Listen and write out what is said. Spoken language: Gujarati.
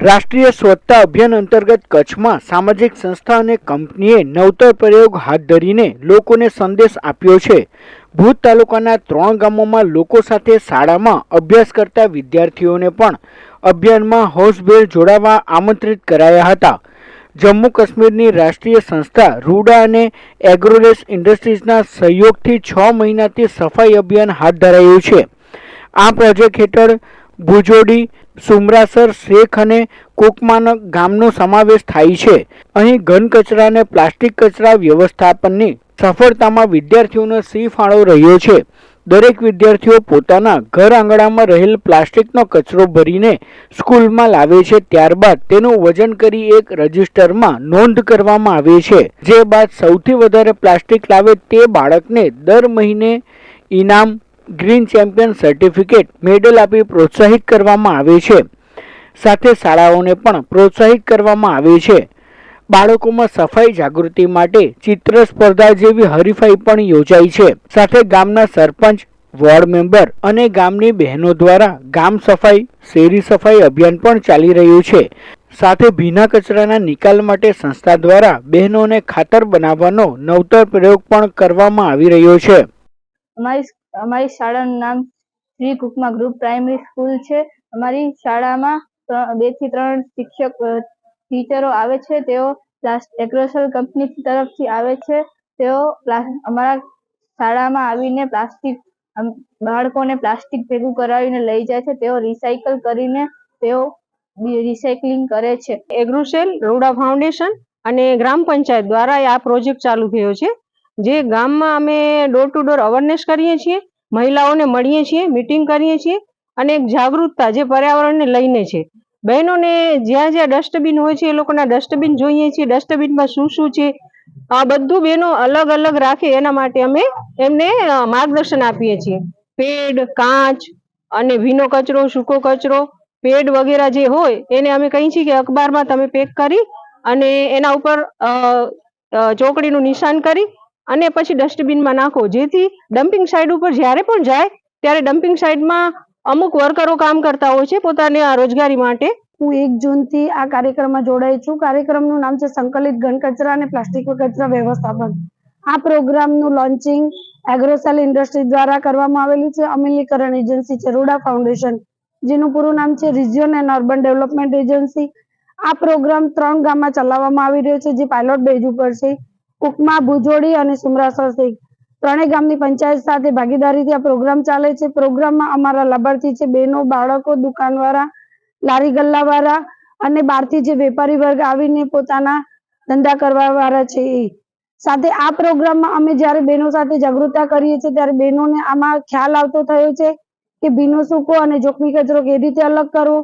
રાષ્ટ્રીય સ્વચ્છતા અભિયાન અંતર્ગત કચ્છમાં સામાજિક સંસ્થા અને કંપનીએ નવતર પ્રયોગ હાથ ધરીને લોકોને સંદેશ આપ્યો છે. ભૂત તાલુકાના ત્રણ ગામોમાં લોકો સાથે શાળામાં અભ્યાસ કરતા વિદ્યાર્થીઓને પણ અભિયાનમાં હોશભેર જોડાવા આમંત્રિત કરાયા હતા. જમ્મુ કાશ્મીરની રાષ્ટ્રીય સંસ્થા રૂડા અને એગ્રોરેસ ઇન્ડસ્ટ્રીઝના સહયોગથી છ મહિનાથી સફાઈ અભિયાન હાથ ધરાયું છે. આ પ્રોજેક્ટ હેઠળ ભુજોડી સુમરાસર શેખ અને કોકમાનક ગામનો સમાવેશ થાય છે. અહીં ઘન કચરા અને પ્લાસ્ટિક કચરા વ્યવસ્થાપનની સફળતામાં વિદ્યાર્થીઓનો સી ફાળો રહ્યો છે. દરેક વિદ્યાર્થીઓ પોતાના ઘર આંગણામાં રહેલ પ્લાસ્ટિકનો કચરો ભરીને સ્કૂલમાં લાવે છે. ત્યારબાદ તેનું વજન કરી એક રજિસ્ટરમાં નોંધ કરવામાં આવે છે. જે બાદ સૌથી વધારે પ્લાસ્ટિક લાવે તે બાળકને દર મહિને ઇનામ ગ્રીન ચેમ્પિયન સર્ટિફિકેટ મેડલ આપી પ્રોત્સાહિત કરવામાં આવે છે. સાથે શાળાઓને પણ પ્રોત્સાહિત કરવામાં આવે છે. બાળકોમાં સફાઈ જાગૃતિ માટે ચિત્ર સ્પર્ધા જેવી હરીફાઈ પણ યોજાઈ છે. સાથે ગામના સરપંચ, વોર્ડ મેમ્બર અને ગામની બહેનો દ્વારા ગામ સફાઈ, શેરી સફાઈ અભિયાન પણ ચાલી રહ્યું છે. સાથે ભીના કચરાના નિકાલ માટે સંસ્થા દ્વારા બહેનોને ખાતર બનાવવાનો નવતર પ્રયોગ પણ કરવામાં આવી રહ્યો છે. અમારી અમારી શાળાનું નામ Shri Kukma group primary school છે. અમારી શાળામાં બેથી ત્રણ શિક્ષક ટીચરો આવે છે. તેઓ એગ્રોસોલ કંપની તરફથી આવે છે. તેઓ અમારા શાળામાં આવીને પ્લાસ્ટિક બાળકોને પ્લાસ્ટિક ભેગું કરાવીને લઈ જાય છે. તેઓ રિસાયકલ કરીને તેઓ રિસાયકલિંગ કરે છે. એગ્રોસેલ રોડા ફાઉન્ડેશન અને ગ્રામ પંચાયત દ્વારા આ પ્રોજેક્ટ ચાલુ થયો છે. જે ગામમાં અમે ડોર ટુ ડોર અવેરનેસ કરીએ છીએ, મહિલાઓને મળીએ છીએ મીટિંગ કરીએ છીએ અને એક જાગૃતતા જે પર્યાવરણને લઈને છે. બહેનોને જ્યાં જ્યાં ડસ્ટબિન હોય છે એ લોકોના ડસ્ટબિન જોઈએ છીએ. ડસ્ટબિનમાં શું શું છે? આ બધું બહેનો અલગ અલગ રાખે એના માટે અમે એમને માર્ગદર્શન આપીએ છીએ. પેડ, કાચ અને ભીનો કચરો, સૂકો કચરો, પેડ વગેરે જે હોય એને અમે કહીએ છીએ કે અખબારમાં તમે પેક કરી અને એના ઉપર ચોકડીનું નિશાન કરી અને પછી ડસ્ટબિનમાં નાખો. જેથી ડમ્પિંગ સાઇડ ઉપર જ્યારે પણ જાય, ત્યારે ડમ્પિંગ સાઇડમાં અમુક વર્કરો કામ કરતા હોય છે, પોતાની આ રોજગારી માટે. હું એક જૂનથી આ કાર્યક્રમમાં જોડાઈ છું. કાર્યક્રમનું નામ છે સંકલિત ઘન કચરા અને પ્લાસ્ટિક કચરા વ્યવસ્થાપન. આ પ્રોગ્રામનું લોન્ચિંગ એગ્રોસેલ ઇન્ડસ્ટ્રી દ્વારા કરવામાં આવેલું છે. અમલીકરણ એજન્સી છે, રૂડા ફાઉન્ડેશન. જેનું પૂરું નામ છે region and urban development agency. આ પ્રોગ્રામ ત્રણ ગામમાં ચલાવવામાં આવી રહ્યો છે, જે પાયલોટ બેઝ ઉપર છે. કુકમા ભુજોડી અને સુમરાસર સિંહ ત્રણેય ગામની પંચાયત સાથે ભાગીદારીથી આ પ્રોગ્રામ ચાલે છે. પ્રોગ્રામમાં અમારા લાભાર્થી છે, બહેનો, બાળકો, દુકાનવાળા, લારી ગલ્લાવાળા અને બહારથી જે વેપારી વર્ગ આવીને પોતાના ધંધા કરવા વાળા છે એ. સાથે આ પ્રોગ્રામમાં અમે જ્યારે બહેનો સાથે જાગૃતતા કરીએ છીએ, ત્યારે બહેનોને આમાં ખ્યાલ આવતો થયો છે કે ભીનો સૂકો અને જોખમી કચરો કેવી રીતે અલગ કરવો?